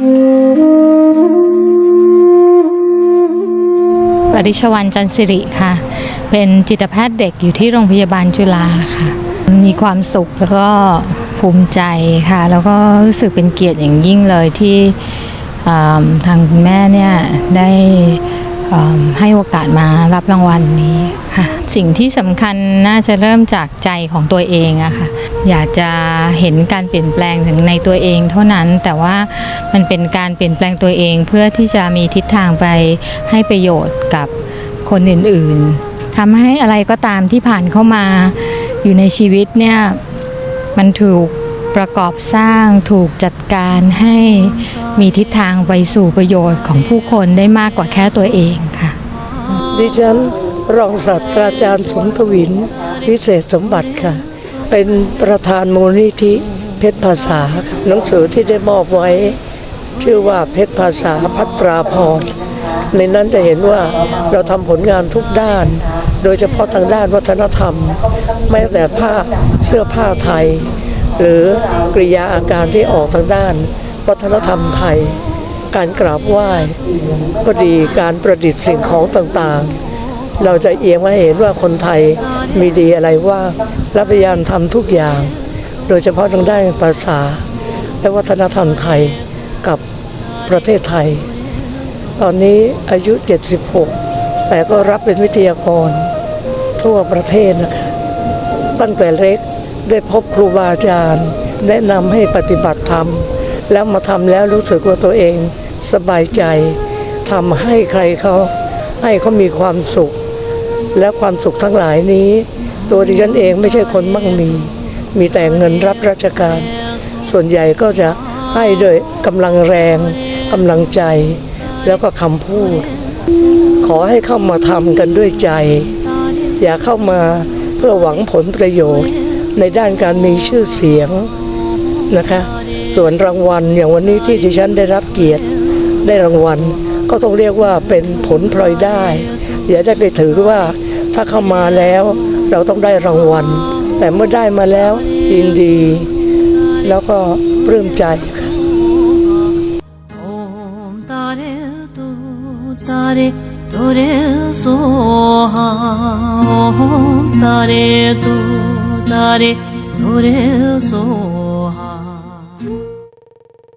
ปริชวันจันสิริค่ะ เป็นจิตแพทย์เด็กอยู่ที่โรงพยาบาลจุฬาค่ะ มีความสุขแล้วก็ภูมิใจค่ะ แล้วก็รู้สึกเป็นเกียรติอย่างยิ่งเลยที่ทางคุณแม่เนี่ยได้ให้โอกาสมารับรางวัลนี้ค่ะ สิ่งที่สำคัญน่าจะเริ่มจากใจของตัวเองอะค่ะ อยากจะเห็นการเปลี่ยนแปลงถึงในตัวเองเท่านั้นแต่ว่า มันเป็นการเปลี่ยนแปลงตัวเองเพื่อที่จะมีทิศทางไปให้ประโยชน์กับคนอื่นๆทำให้อะไรก็ตามที่ผ่านเข้ามาอยู่ในชีวิตเนี่ยมันถูกประกอบสร้างถูกจัดการให้มีทิศทางไปสู่ประโยชน์ของผู้คนได้มากกว่าแค่ตัวเองค่ะ ดิฉันรองศาสตราจารย์สมทวิน วิเศษสมบัติค่ะ เป็นประธานมูลนิธิเพชรภาษาหนังสือที่ได้มอบไว้ ชื่อว่าเพชรภาษาพัตราพรในนั้นจะเห็นว่าเราทำผลงานทุกด้าน โดยเฉพาะทางด้านวัฒนธรรม แม้แต่ผ้าเสื้อผ้าไทย หรือกริยาอาการที่ออกทางด้าน วัฒนธรรมไทย การกราบไหว้ก็ดีการประดิษฐ์สิ่งของต่างๆ เราจะเอียงมาเห็นว่าคนไทยมีดีอะไรว่างและพยายามทำทุกอย่าง โดยเฉพาะทางด้านภาษาและวัฒนธรรมไทย กับประเทศไทย ตอนนี้อายุ 76 แต่ก็รับเป็นวิทยากรทั่วประเทศนะคะตั้งแต่เล็กได้พบครูบาอาจารย์ แนะนำให้ปฏิบัติธรรม แล้วมาทำแล้วรู้สึกว่าตัวเองสบายใจทำให้ใครเขาให้เขามีความสุข และความสุขทั้งหลายนี้ ตัวดิฉันเองไม่ใช่คนมั่งมี มีแต่เงินรับราชการ ส่วนใหญ่ก็จะ ให้โดวยกำลังแรงกำลังใจ แล้วก็คำพูด ขอให้เข้ามาทำกันด้วยใจ อย่าเข้ามาเพื่อหวังผลประโยชน์ในด้านการมีชื่อเสียงนะคะ ส่วนรางวัลอย่างวันนี้ที่ดิฉันได้รับเกียรติได้รางวัล ก็ต้องเรียกว่าเป็นผลพลอยได้ อย่าได้ไปถือว่าถ้าเข้ามาแล้วเราต้องได้รางวัล แต่เมื่อได้มาแล้วยินดี แล้วก็ปลื้มใจค่ะ Om tare tu tare tore so ha Om tare tu tare tore so